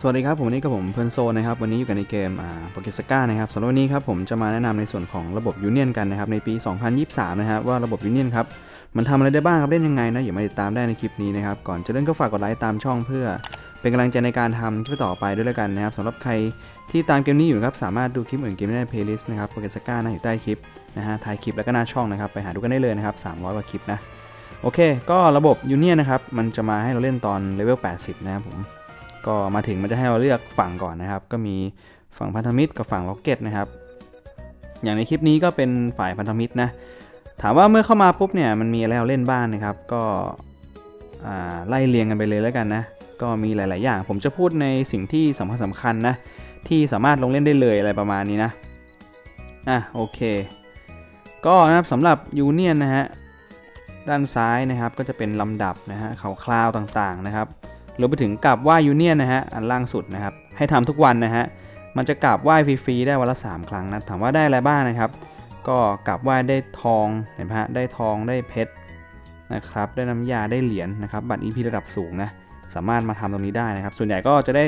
สวัสดีครับ ผมวันนี้กับผมเพื่อนโซนนะครับ วันนี้อยู่กันในเกมอ่าโปเกสก้านะครับสำหรับวันนี้ครับผมจะมาแนะนำในส่วนของระบบยูเนียนกันนะครับในปี 2023 นะครับว่าระบบยูเนียนครับมันทำอะไรได้บ้างครับเล่นยังไงนะอย่ามาติดตามได้ในคลิปนี้นะครับก่อนจะเล่นก็ฝากกดไลค์ตามช่องเพื่อ เป็นกำลังใจในการทำคลิปต่อไปด้วยแล้วกันนะครับสำหรับใครที่ตามเกมนี้อยู่ครับสามารถดูคลิปอื่นเกมได้ในเพลย์ลิสต์นะครับโปเกสก้านะอยู่ใต้คลิปนะฮะท้ายคลิปแล้วก็หน้าช่องนะครับไปหาดูกันได้เลยนะครับ300กว่าคลิปนะโอเค ก็ระบบยูเนียนนะครับมันจะมาให้เราเล่นตอนเลเวล80 นะครับผม ก็มาถึงมันจะให้เราเลือกฝั่งก่อนนะครับ ก็มีฝั่งพันธมิตรกับฝั่งล็อกเก็ตนะครับ อย่างในคลิปนี้ก็เป็นฝ่ายพันธมิตรนะถามว่าเมื่อเข้ามาปุ๊บเนี่ยมันมีอะไรเล่นบ้างนะครับ ก็ไล่เรียงกันไปเลยแล้วกันนะก็มีหลาย ๆ อย่าง ผมจะพูดในสิ่งที่สำคัญสำคัญนะ ที่สามารถลงเล่นได้เลยอะไรประมาณนี้นะ อะโอเค ก็นะครับสำหรับยูเนียนนะฮะ ด้านซ้ายนะครับก็จะเป็นลำดับนะฮะเขาคลาวต่าง ๆ นะครับ รวมไปถึงกราบไหว้ยูเนียนนะฮะอันล่างสุดนะครับ ให้ทำทุกวันนะฮะมันจะกราบไหว้ฟรีๆได้วันละ 3 ครั้งนะถามว่าได้อะไรบ้างนะครับ ก็กราบไหว้ได้ทองเห็นไหมฮะได้ทองได้เพชรนะครับได้น้ำยาได้เหรียญนะครับบัตร EP ระดับสูงนะสามารถมาทำตรงนี้ได้นะครับ ส่วนใหญ่ก็จะได้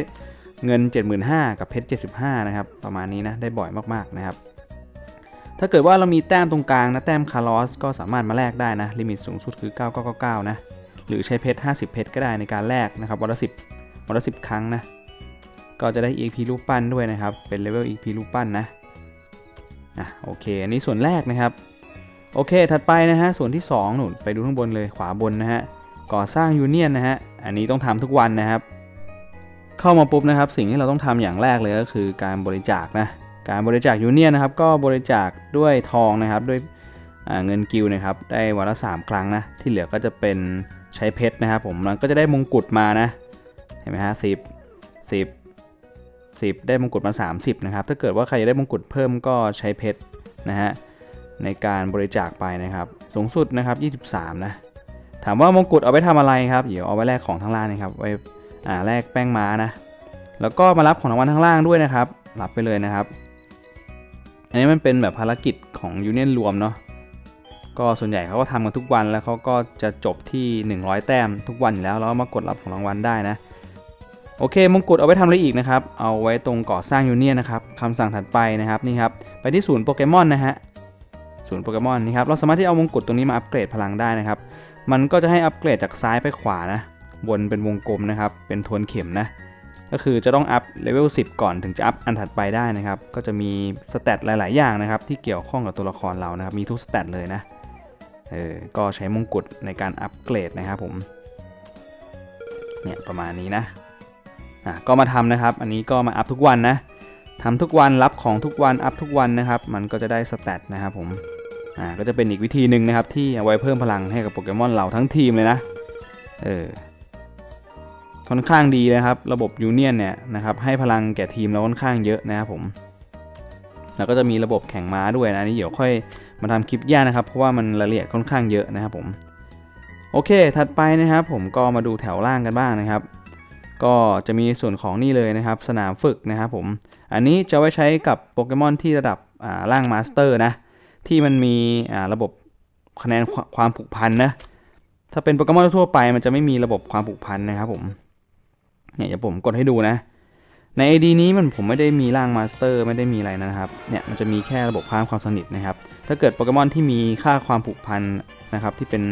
เงิน 75,000 กับเพชร 75 นะครับ ประมาณนี้นะ ได้บ่อยมาก ๆ นะครับ ถ้าเกิดว่าเรามีแต้มตรงกลางนะ แต้มคาร์ลอสก็สามารถมาแลกได้นะ ลิมิตสูงสุดคือ 9999 นะ หรือใช้เพชร 50 เพชรก็ได้ในการแลกนะครับวันละ10วันละ10 ครั้งนะ ก็จะได้ EP รูปปั้นด้วยนะครับ เป็นเลเวล EP รูปปั้นนะ อะโอเค อันนี้ส่วนแรกนะครับ โอเค ถัดไปนะฮะ ส่วนที่2หนุนไปดูข้างบนเลยขวาบนนะฮะ ก่อสร้างยูเนียนนะฮะ อันนี้ต้องทำทุกวันนะครับ เข้ามาปุ๊บนะครับ สิ่งที่เราต้องทำอย่างแรกเลยก็คือการบริจาคนะ การบริจาคยูเนียนนะครับ ก็บริจาคด้วยทองนะครับ ด้วยเงินกิลนะครับ ได้วันละ3ครั้งนะ ที่เหลือก็จะเป็น ใช้เพชรนะครับผมมันก็จะได้มงกุฎมานะเห็นไหมฮะสิบสิบสิบได้มงกุฎมา 30นะครับถ้าเกิดว่าใครได้มงกุฎเพิ่มก็ใช้เพชรนะฮะในการบริจาคไปนะครับ สูงสุดนะครับ 23 นะ ถามว่ามงกุฎเอาไปทำอะไรครับ เดี๋ยวเอาไว้แลกของทางล่างนะครับไว้อ่าแลกแป้งม้านะ แล้วก็มารับของรางวัลทางล่างด้วยนะครับ รับไปเลยนะครับ อันนี้มันเป็นแบบภารกิจของยูเนียนรวมเนาะ ก็ส่วนใหญ่เขาก็ทำกันทุกวันแล้วเขาก็จะจบที่ 100 แต้มทุกวันอยู่แล้วแล้วมากดรับของรางวัลได้นะโอเคมงกุฎเอาไว้ทำอะไรอีกนะครับ เอาไว้ตรงก่อสร้างยูเนียนนะครับคำสั่งถัดไปนะครับนี่ครับไปที่ศูนย์โปเกมอนนะฮะศูนย์โปเกมอนนี่ครับเราสามารถที่เอามงกุฎตรงนี้มาอัปเกรดพลังได้นะครับ มันก็จะให้อัปเกรดจากซ้ายไปขวานะวนเป็นวงกลมนะครับเป็นทวนเข็มนะก็คือจะต้องอัพเลเวล10 ก่อนถึงจะอัพอันถัดไปได้นะครับ ก็จะมีสเตตหลาย ๆ อย่างนะครับที่เกี่ยวข้องกับตัวละครเรานะครับมีทุกสเตตเลยนะ เออก็ใช้มงกุฎในการอัปเกรดนะครับผมเนี่ยประมาณนี้นะอะก็มาทำนะครับ อันนี้ก็มาอัพทุกวันนะทำทุกวันรับของทุกวันอัพทุกวันนะครับ มันก็จะได้สเตตนะครับผมอ่าก็จะเป็นอีกวิธีหนึ่งนะครับ ที่เอาไว้เพิ่มพลังให้กับโปเกมอนเราทั้งทีมเลยนะเออค่อนข้างดีนะครับ ระบบยูเนียนเนี่ยนะครับให้พลังแก่ทีมเราค่อนข้างเยอะนะครับผม แล้วก็จะมีระบบแข่งม้าด้วยนะอันนี่เดี๋ยวค่อยมาทำคลิปแยกนะครับ เพราะว่ามันรายละเอียดค่อนข้างเยอะนะครับผมโอเค ถัดไปนะครับ ผมก็มาดูแถวล่างกันบ้างนะครับ ก็จะมีส่วนของนี่เลยนะครับ สนามฝึกนะครับผม อันนี้จะไว้ใช้กับโปเกมอนที่ระดับล่างมาสเตอร์นะ ที่มันมีระบบคะแนนความผูกพันนะ ถ้าเป็นโปเกมอนทั่วไปมันจะไม่มีระบบความผูกพันนะครับผม เนี่ยเดี๋ยวผมกดให้ดูนะ ใน ID นี้มันผมไม่ได้มีร่างมาสเตอร์ไม่ได้มีอะไรนะครับ เนี่ยมันจะมีแค่ระบบความความสนิทนะครับ ถ้าเกิดโปเกมอนที่มีค่าความผูกพันนะครับที่เป็น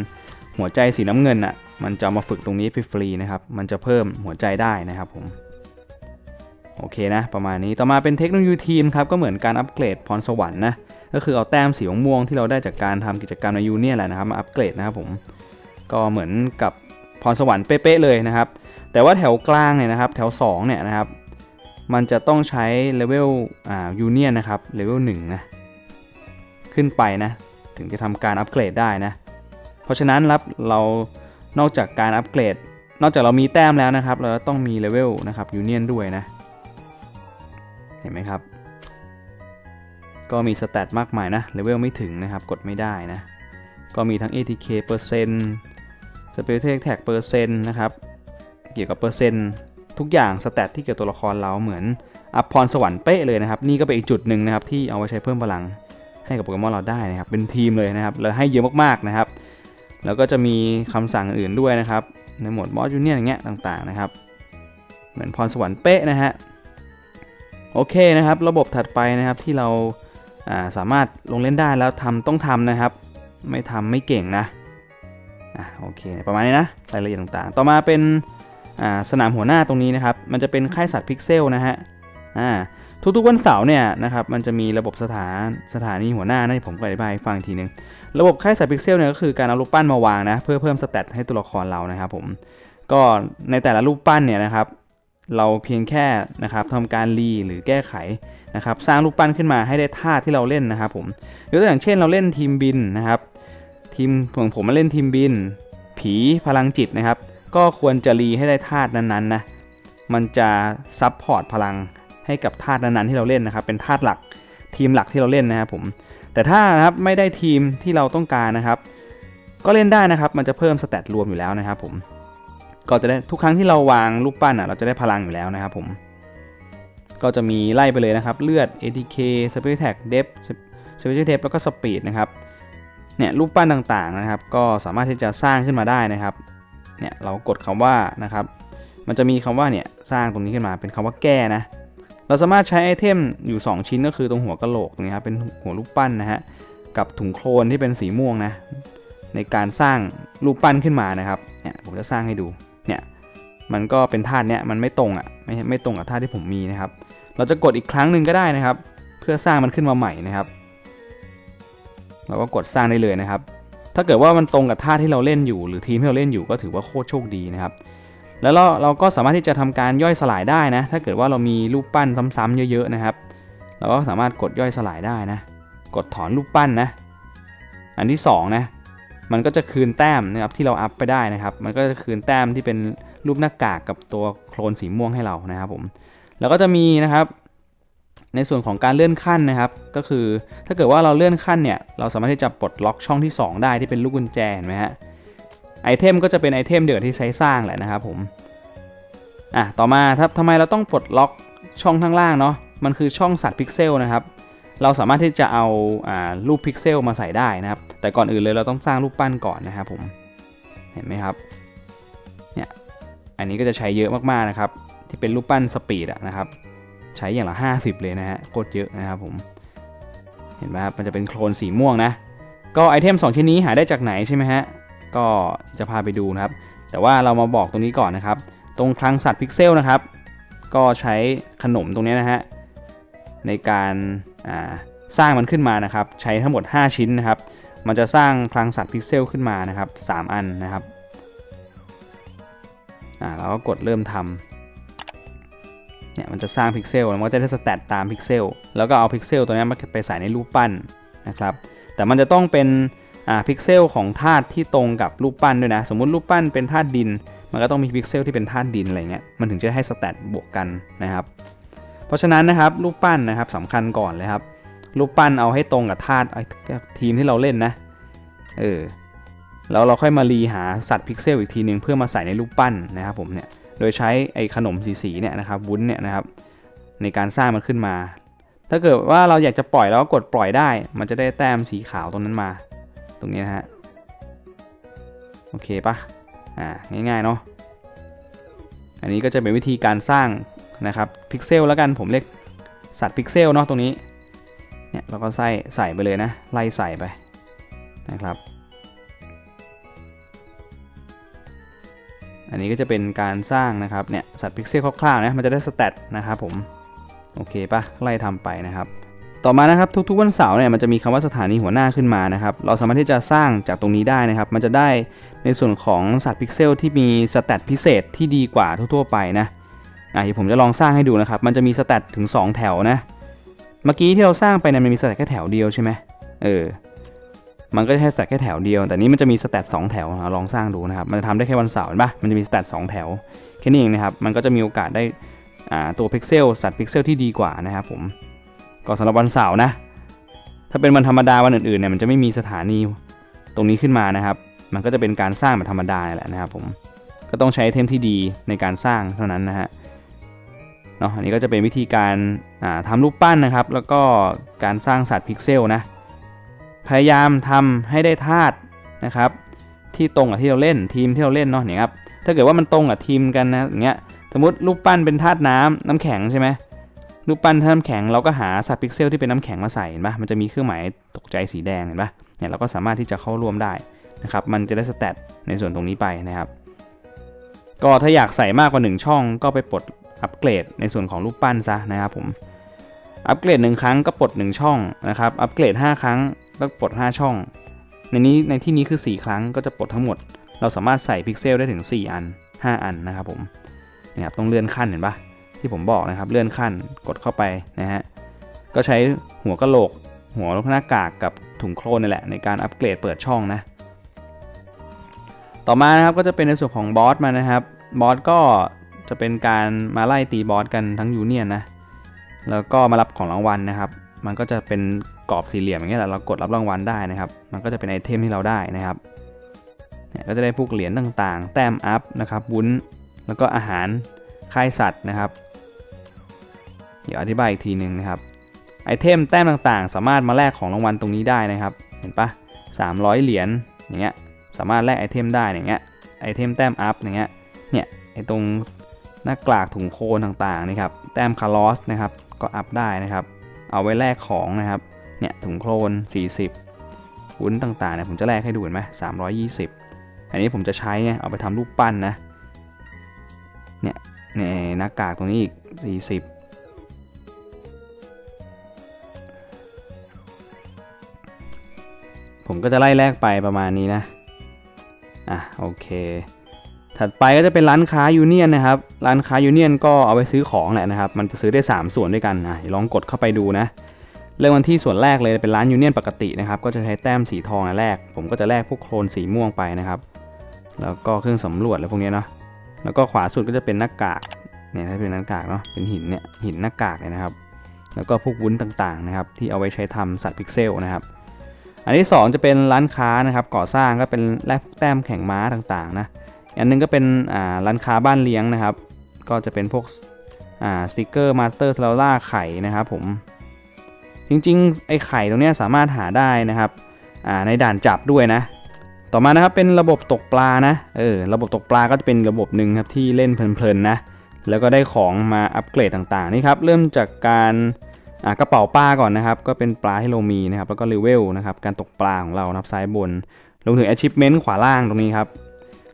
หัวใจสีน้ำเงินอะมันจะมาฝึกตรงนี้ฟรีๆนะครับ มันจะเพิ่มหัวใจได้นะครับผมโอเคนะ ประมาณนี้ต่อมาเป็นเทคโนโลยีทีมครับ ก็เหมือนการอัปเกรดพรสวรรค์นะ ก็คือเอาแต้มสีม่วงที่เราได้จากการทำกิจกรรมในยูเนี่ยแหละนะครับ มาอัปเกรดนะครับผม ก็เหมือนกับพรสวรรค์เป๊ะๆเลยนะครับ แต่ว่าแถวกลางเนี่ยนะครับ แถว2เนี่ยนะครับ มันจะต้องใช้เลเวลอ่ายูเนียนนะครับเลเวลหนึ่งนะขึ้นไปนะถึงจะทำการอัปเกรดได้นะ เพราะฉะนั้นรับเรานอกจากการอัปเกรด นอกจากเรามีแต้มแล้วนะครับ เราต้องมีเลเวลนะครับยูเนียนด้วยนะ เห็นไหมครับ ก็มีสแตทมากมายนะเลเวลไม่ถึงนะครับ กดไม่ได้นะ ก็มีทั้ง ATK เปอร์เซ็นต์ Special Attack เปอร์เซ็นต์นะครับ เกี่ยวกับเปอร์เซ็นต์ ทุกอย่างสแตทที่เกี่ยวกับตัวละครเราเหมือนอัพพรสวรรค์เป๊ะเลยนะครับ นี่ก็เป็นอีกจุดหนึ่งนะครับที่เอาไว้ใช้เพิ่มพลังให้กับโปเกมอนเราได้นะครับ เป็นทีมเลยนะครับแล้วให้เยอะมากๆนะครับ แล้วก็จะมีคำสั่งอื่นๆด้วยนะครับ ในโหมดบอสยูเนียนอย่างเงี้ยต่างๆนะครับ เหมือนพรสวรรค์เป๊ะนะฮะโอเคนะครับ ระบบถัดไปนะครับที่เราาสามารถลงเล่นได้แล้วทำต้องทำนะครับ ไม่ทำไม่เก่งนะอะโอเค ประมาณนี้นะรายละเอียดต่างๆ ต่อมาเป็น สนามหัวหน้าตรงนี้นะครับ มันจะเป็นค่ายสัตว์พิกเซลนะฮะทุกๆวันเสาร์เนี่ยนะครับ มันจะมีระบบสถานสถานีหัวหน้านะผมก็อธิบายให้ฟังอีกทีนึง ระบบค่ายสัตว์พิกเซลเนี่ยก็คือการเอารูปปั้นมาวางนะ เพื่อเพิ่มสเตตให้ตัวละครเรานะครับผม ก็ในแต่ละรูปปั้นเนี่ยนะครับ เราเพียงแค่นะครับทำการรีหรือแก้ไขนะครับ สร้างรูปปั้นขึ้นมาให้ได้ท่าที่เราเล่นนะครับผมยกตัวอย่างเช่นเราเล่นทีมบินนะครับ ทีมของผมมาเล่นทีมบิน ผีพลังจิตนะครับ ก็ควรจะรีให้ได้ธาตุนั้นๆนะ มันจะซับพอร์ตพลังให้กับธาตุนั้นๆที่เราเล่นนะครับ เป็นธาตุหลักทีมหลักที่เราเล่นนะครับผม แต่ถ้านะครับไม่ได้ทีมที่เราต้องการนะครับ ก็เล่นได้นะครับ มันจะเพิ่มสเตตรวมอยู่แล้วนะครับผม ก็จะได้ทุกครั้งที่เราวางรูปปั้นอะเราจะได้พลังอยู่แล้วนะครับผม ก็จะมีไล่ไปเลยนะครับ เลือด ATK Special Attack Depth Special Depth แล้วก็ Speed นะครับ เนี่ยรูปปั้นต่างๆนะครับ ก็สามารถที่จะสร้างขึ้นมาได้นะครับ เนี่ยเรากดคำว่านะครับ มันจะมีคำว่าเนี่ยสร้างตรงนี้ขึ้นมาเป็นคำว่าแก้นะ เราสามารถใช้ไอเทมอยู่ 2 ชิ้นก็คือตรงหัวกะโหลกตรงนี้ครับเป็นหัวรูปปั้นนะฮะกับถุงโคลนที่เป็นสีม่วงนะในการสร้างรูปปั้นขึ้นมานะครับเนี่ยผมจะสร้างให้ดูเนี่ยมันก็เป็นธาตุเนี้ยมันไม่ตรงอะไม่ไม่ตรงกับธาตุที่ผมมีนะครับ เราจะกดอีกครั้งหนึ่งก็ได้นะครับ เพื่อสร้างมันขึ้นมาใหม่นะครับ เราก็กดสร้างได้เลยนะครับ ถ้าเกิดว่ามันตรงกับท่าที่เราเล่นอยู่ หรือทีมที่เราเล่นอยู่ก็ถือว่าโคตรโชคดีนะครับ แล้วเราเราก็สามารถที่จะทำการย่อยสลายได้นะ ถ้าเกิดว่าเรามีรูปปั้นซ้ำๆเยอะๆนะครับ เราก็สามารถกดย่อยสลายได้นะ กดถอนรูปปั้นนะ อันที่สองนะ มันก็จะคืนแต้มนะครับที่เราอัพไปได้นะครับ มันก็จะคืนแต้มที่เป็นรูปหน้ากากกับตัวโคลนสีม่วงให้เรานะครับผม แล้วก็จะมีนะครับ ในส่วนของการเลื่อนขั้นนะครับ ก็คือถ้าเกิดว่าเราเลื่อนขั้นเนี่ยเราสามารถที่จะปลดล็อกช่องที่ 2 ได้ที่เป็นลูกกุญแจเห็นไหมฮะไอเทมก็จะเป็นไอเทมเดียวกับที่ใช้สร้างแหละนะครับผมอะต่อมาถ้าทำไมเราต้องปลดล็อกช่องข้างล่างเนาะมันคือช่องสัตว์พิกเซลนะครับเราสามารถที่จะเอาอ่ารูปพิกเซลมาใส่ได้นะครับ แต่ก่อนอื่นเลยเราต้องสร้างรูปปั้นก่อนนะครับผมเห็นไหมครับเนี่ยอันนี้ก็จะใช้เยอะมากๆนะครับ ที่เป็นรูปปั้นสปีดอะนะครับ ใช้อย่างละ 50 เลยนะฮะโคตรเยอะนะครับผมเห็นไหมครับมันจะเป็นโคลนสีม่วงนะ ก็ไอเทม 2 ชิ้นนี้หาได้จากไหนใช่ไหมฮะก็จะพาไปดูนะครับ แต่ว่าเรามาบอกตรงนี้ก่อนนะครับ ตรงคลังสัตว์พิกเซลนะครับ ก็ใช้ขนมตรงนี้นะฮะในการสร้างมันขึ้นมานะครับ ใช้ทั้งหมด 5 ชิ้นนะครับ มันจะสร้างคลังสัตว์พิกเซลขึ้นมานะครับ 3 อันนะครับอ่าเราก็กดเริ่มทำ เนี่ยมันจะสร้างพิกเซลแล้วมันก็จะได้สแตตตามพิกเซลแล้วก็เอาพิกเซลตัวนี้มาไปใส่ในรูปปั้นนะครับแต่มันจะต้องเป็นอ่าพิกเซลของธาตุที่ตรงกับรูปปั้นด้วยนะ สมมุติรูปปั้นเป็นธาตุดิน มันก็ต้องมีพิกเซลที่เป็นธาตุดินอะไรเงี้ยมันถึงจะให้สแตตบวกกันนะครับ เพราะฉะนั้นนะครับรูปปั้นนะครับสำคัญก่อนเลยครับรูปปั้นเอาให้ตรงกับธาตุทีมที่เราเล่นนะเออแล้วเราค่อยมารีหาสัตว์พิกเซลอีกทีนึงเพื่อมาใส่ในรูปปั้นนะครับผมเนี่ย โดยใช้ไอ้ขนมสีๆเนี่ยนะครับวุ้นเนี่ยนะครับในการสร้างมันขึ้นมา ถ้าเกิดว่าเราอยากจะปล่อยแล้วกดปล่อยได้ มันจะได้แต้มสีขาวตรงนั้นมา ตรงนี้นะฮะโอเคปะอ่าง่ายๆเนาะอันนี้ก็จะเป็นวิธีการสร้างนะครับพิกเซลแล้วกันผมเรียกสัตว์พิกเซลเนาะตรงนี้เนี่ยเราก็ใส่ใส่ไปเลยนะไล่ใส่ไปนะครับ อันนี้ก็จะเป็นการสร้างนะครับเนี่ยสัตว์พิกเซลคร่าวๆนะมันจะได้สเตตนะครับผมโอเคปะไล่ทำไปนะครับ ต่อมานะครับทุกๆวันเสาร์เนี่ยมันจะมีคำว่าสถานีหัวหน้าขึ้นมานะครับ เราสามารถที่จะสร้างจากตรงนี้ได้นะครับ มันจะได้ในส่วนของสัตว์พิกเซลที่มีสเตตพิเศษที่ดีกว่าทั่วๆไปนะอะเดี๋ยวผมจะลองสร้างให้ดูนะครับ มันจะมีสเตตถึง 2 แถวนะ เมื่อกี้ที่เราสร้างไปเนี่ยมันมีสเตตแค่แถวเดียวใช่ไหมเออ มันก็จะให้สเตตแค่แถวเดียว แต่นี้มันจะมีสเตตสองแถวลองสร้างดูนะครับ มันจะทำได้แค่วันเสาร์เห็นปะมันจะมีสเตตสองแถวแค่นี้เองนะครับ มันก็จะมีโอกาสได้ตัวพิกเซลสัตว์พิกเซลที่ดีกว่านะครับผม ก็สำหรับวันเสาร์นะ ถ้าเป็นวันธรรมดาวันอื่นๆเนี่ยมันจะไม่มีสถานีตรงนี้ขึ้นมานะครับ มันก็จะเป็นการสร้างแบบธรรมดาแหละนะครับผม ก็ต้องใช้เทมที่ดีในการสร้างเท่านั้นนะฮะเนาะอันนี้ก็จะเป็นวิธีการทำรูปปั้นนะครับ แล้วก็การสร้างสัตว์พิกเซลนะ พยายามทำให้ได้ธาตุนะครับที่ตรงกับที่เราเล่นทีมที่เราเล่นเนาะเนี่ยครับถ้าเกิดว่ามันตรงกับทีมกันนะอย่างเงี้ยสมมติรูปปั้นเป็นธาตุน้ำน้ำแข็งใช่ไหมรูปปั้นธาตุน้ำแข็งเราก็หาสัตว์พิกเซลที่เป็นน้ำแข็งมาใส่เห็นปะมันจะมีเครื่องหมายตกใจสีแดงเห็นปะเนี่ยเราก็สามารถที่จะเข้าร่วมได้นะครับมันจะได้สเตตในส่วนตรงนี้ไปนะครับก็ถ้าอยากใส่มากกว่า 1 ช่องก็ไปปลดอัปเกรดในส่วนของรูปปั้นซะนะครับผมอัปเกรดหนึ่งครั้งก็ปลด 1 ช่องนะครับอัปเกรด 5 ครั้ง ก็ปลด 5 ช่อง ในนี้ในที่นี้คือ 4 ครั้งก็จะปลดทั้งหมด เราสามารถใส่พิกเซลได้ถึง 4 อัน 5 อันนะครับผมนี่ครับต้องเลื่อนขั้นเห็นปะที่ผมบอกนะครับเลื่อนขั้นกดเข้าไปนะฮะก็ใช้หัวกะโหลก หัวหน้ากากกับถุงโครนนี่แหละในการอัปเกรดเปิดช่องนะต่อมานะครับก็จะเป็นในส่วนของบอสมานะครับบอสก็จะเป็นการมาไล่ตีบอสกันทั้งยูเนียนนะแล้วก็มารับของรางวัลนะครับ มันก็จะเป็น กรอบสี่เหลี่ยมอย่างเงี้ยแหละเรากดรับรางวัลได้นะครับ มันก็จะเป็นไอเทมที่เราได้นะครับเนี่ยก็จะได้พวกเหรียญต่างๆ แต้มอัพนะครับวุ้นแล้วก็อาหารค่ายสัตว์นะครับเดี๋ยวอธิบายอีกทีหนึ่งนะครับไอเทมแต้มต่างๆ สามารถมาแลกของรางวัลตรงนี้ได้นะครับ เห็นปะ300 เหรียญอย่างเงี้ยสามารถแลกไอเทมได้อย่างเงี้ยไอเทมแต้มอัพอย่างเงี้ยเนี่ยไอตรงหน้ากากถุงโคนต่างๆนี่ครับแต้มคาร์ลอสนะครับก็อัพได้นะครับ เอาไว้แลกของนะครับ เนี่ยถุงโคลน 40 วุ้นต่างๆเนี่ยผมจะแลกให้ดูเห็นไหม320อันนี้ผมจะใช้ไงเอาไปทำรูปปั้นนะ เนี่ยในหน้ากากตรงนี้อีก 40ผมก็จะไล่แลกไปประมาณนี้นะ อะโอเค ถัดไปก็จะเป็นร้านค้ายูเนียนนะครับ ร้านค้ายูเนียนก็เอาไปซื้อของแหละนะครับ มันจะซื้อได้ 3 ส่วนด้วยกันอะลองกดเข้าไปดูนะ เริ่มวันที่ส่วนแรกเลยเป็นร้านยูเนียนปกตินะครับ ก็จะใช้แต้มสีทองอันแรก ผมก็จะแลกพวกโคลนสีม่วงไปนะครับ แล้วก็เครื่องสำรวจอะไรพวกนี้เนาะ แล้วก็ขวาสุดก็จะเป็นหน้ากาก เนี่ยถ้าเป็นหน้ากากเนาะ เป็นหินเนี่ย หินหน้ากากเนี่ยนะครับ แล้วก็พวกวุ้นต่างๆนะครับ ที่เอาไว้ใช้ทำสัตว์พิกเซลนะครับ อันที่ 2 จะเป็นร้านค้านะครับ ก่อสร้างก็เป็นแลกพวกแต้มแข่งม้าต่างๆนะ อันนึงก็เป็นอ่าร้านค้าบ้านเลี้ยงนะครับ ก็จะเป็นพวกอ่าสติกเกอร์มาสเตอร์สลาล่าไข่นะครับผม จริงๆ ไอ้ไข่ตรงนี้สามารถหาได้นะครับในด่านจับด้วยนะ ต่อมานะครับเป็นระบบตกปลานะ เออ ระบบตกปลาก็จะเป็นระบบหนึ่งครับที่เล่นเพลินๆนะ แล้วก็ได้ของมาอัปเกรดต่างๆนี่ครับ เริ่มจากการกระเป๋าปลาก่อนนะครับ ก็เป็นปลาที่เรามีนะครับ แล้วก็เลเวลนะครับ การตกปลาของเรานับซ้ายบน ลงถึง achievement ขวาล่างตรงนี้ครับ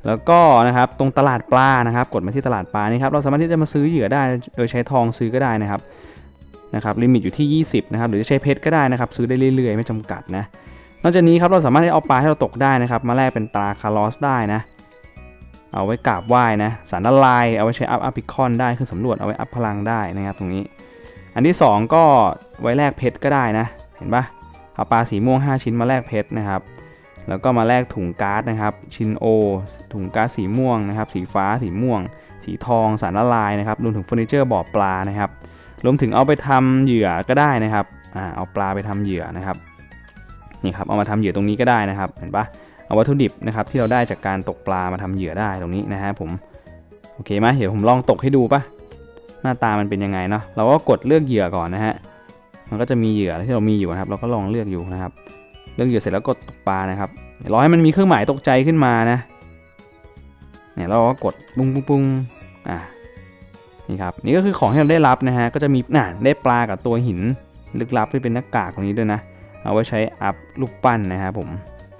แล้วก็นะครับตรงตลาดปลานะครับ กดมาที่ตลาดปลานี่ครับ เราสามารถที่จะมาซื้อเหยื่อได้ โดยใช้ทองซื้อก็ได้นะครับ นะครับลิมิตอยู่ที่ 20นะครับหรือจะใช้เพชรก็ได้นะครับซื้อได้เรื่อยๆ ไม่จำกัดนะนอกจากนี้ครับเราสามารถที่เอาปลาให้เราตกได้นะครับมาแลกเป็นตราคาร์ลอสได้นะเอาไว้กราบไหว้นะสารละลายเอาไว้ใช้อัพอัพพิคอนได้คือสำรวจเอาไว้อัพพลังได้นะครับตรงนี้ อันที่ 2 ก็ไว้แลกเพชรก็ได้นะเห็นปะเอาปลาสีม่วง 5 ชิ้นมาแลกเพชรนะครับแล้วก็มาแลกถุงการ์ดนะครับชินโอถุงการ์สีม่วงนะครับสีฟ้าสีม่วง สีทองสารละลายนะครับรวมถึงเฟอร์นิเจอร์บ่อปลานะครับ รวมถึงเอาไปทำเหยื่อก็ได้นะครับอ่าเอาปลาไปทำเหยื่อนะครับนี่ครับเอามาทำเหยื่อตรงนี้ก็ได้นะครับ เห็นปะเอาวัตถุดิบนะครับที่เราได้จากการตกปลามาทำเหยื่อได้ตรงนี้นะฮะผมโอเคไหมเดี๋ยวผมลองตกให้ดูปะหน้าตามันเป็นยังไงเนาะเราก็กดเลือกเหยื่อก่อนนะฮะมันก็จะมีเหยื่อที่เรามีอยู่นะครับ เราก็ลองเลือกอยู่นะครับ เลือกเหยื่อเสร็จแล้วกดตกปลานะครับรอให้มันมีเครื่องหมายตกใจขึ้นมานะเนี่ยเราก็กดปุ้งปุ้งปุ้งอะ นี่ครับนี่ก็คือของที่เราได้รับนะฮะก็จะมีน่ะได้ปลากับตัวหินลึกลับที่เป็นหน้ากากตรงนี้ด้วยนะ เอาไว้ใช้อัพลูกปั้นนะครับผม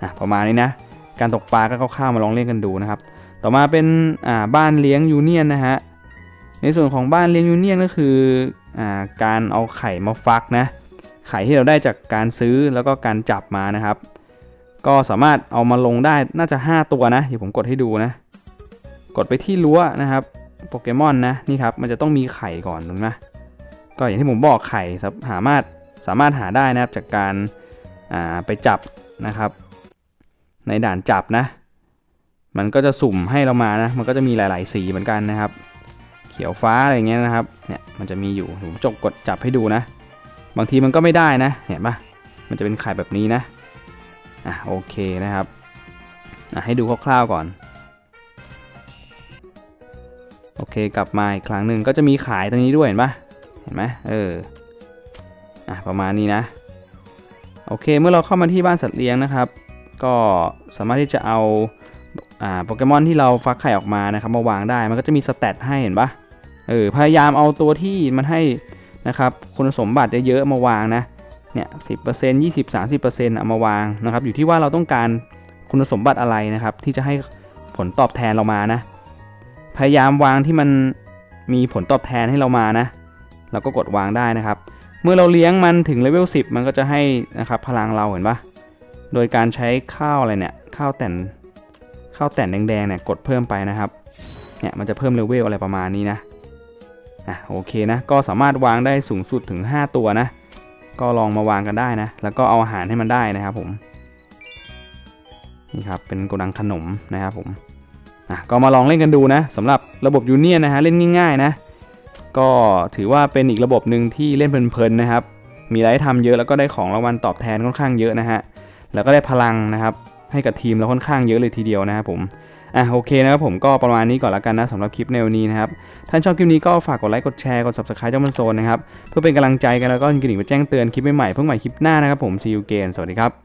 อะประมาณนี้นะ การตกปลาก็คร่าวๆมาลองเล่นกันดูนะครับ ต่อมาเป็นอ่าบ้านเลี้ยงยูเนียนนะฮะในส่วนของบ้านเลี้ยงยูเนียนก็คืออ่าการเอาไข่มาฟักนะไข่ที่เราได้จากการซื้อแล้วก็การจับมานะครับ ก็สามารถเอามาลงได้น่าจะ 5 ตัวนะเดี๋ยวผมกดให้ดูนะ กดไปที่รั้วนะครับ โปเกมอนนะนี่ครับมันจะต้องมีไข่ก่อนถูกไหมก็อย่างที่ผมบอกไข่สามารถสามารถหาได้นะครับจากการาไปจับนะครับ ในด่านจับนะ มันก็จะสุ่มให้เรามานะ มันก็จะมีหลาย ๆ สีเหมือนกันนะครับ เขียวฟ้าอะไรเงี้ยนะครับเนี่ยมันจะมีอยู่ผมจกกดจับให้ดูนะ บางทีมันก็ไม่ได้นะเห็นปะมันจะเป็นไข่แบบนี้นะอะโอเคนะครับอะให้ดูคร่าวๆก่อน โอเคกลับมาอีกครั้งหนึ่งก็จะมีขายตรงนี้ด้วยเห็นปะเห็นไหมเอออะประมาณนี้นะ โอเคเมื่อเราเข้ามาที่บ้านสัตว์เลี้ยงนะครับ ก็สามารถที่จะเอาอ่าโปเกมอนที่เราฟักไข่ออกมานะครับมาวางได้มันก็จะมีสเตตให้เห็นปะเออพยายามเอาตัวที่มันให้นะครับคุณสมบัติเยอะๆมาวางนะเนี่ยสิบเปอร์เซ็นต์ยี่สิบสามสิบเปอร์เซ็นต์เอามาวางนะครับอยู่ที่ว่าเราต้องการคุณสมบัติอะไรนะครับ ที่จะให้ผลตอบแทนเรามานะ พยายามวางที่มันมีผลตอบแทนให้เรามานะ เราก็กดวางได้นะครับ เมื่อเราเลี้ยงมันถึงเลเวล10 มันก็จะให้นะครับพลังเราเห็นปะโดยการใช้ข้าวอะไรเนี่ยข้าวแต่นข้าวแต่นแดงๆเนี่ยกดเพิ่มไปนะครับเนี่ยมันจะเพิ่มเลเวลอะไรประมาณนี้นะอะโอเคนะก็สามารถวางได้สูงสุดถึง 5 ตัวนะ ก็ลองมาวางกันได้นะ แล้วก็เอาอาหารให้มันได้นะครับผมนี่ครับเป็นโกดังขนมนะครับผม อะก็มาลองเล่นกันดูนะสำหรับระบบยูเนียนนะฮะเล่นง่ายๆนะก็ถือว่าเป็นอีกระบบหนึ่งที่เล่นเพลินๆนะครับ มีอะได้ทำเยอะแล้วก็ได้ของรางวัลตอบแทนค่อนข้างเยอะนะฮะแล้วก็ได้พลังนะครับให้กับทีมเราค่อนข้างเยอะเลยทีเดียวนะครับผมอะโอเคนะครับผมก็ประมาณนี้ก่อนละกันนะสำหรับคลิปในวันนี้นะครับท่านชอบคลิปนี้ก็ฝากกดไลค์กดแชร์กด subscribe เจ้ามันโซนนะครับเพื่อเป็นกำลังใจกันแล้วก็กระดิ่งมาแจ้งเตือนคลิปใหม่ๆเพิ่งใหม่คลิปหน้านะครับผม see you again สวัสดีครับ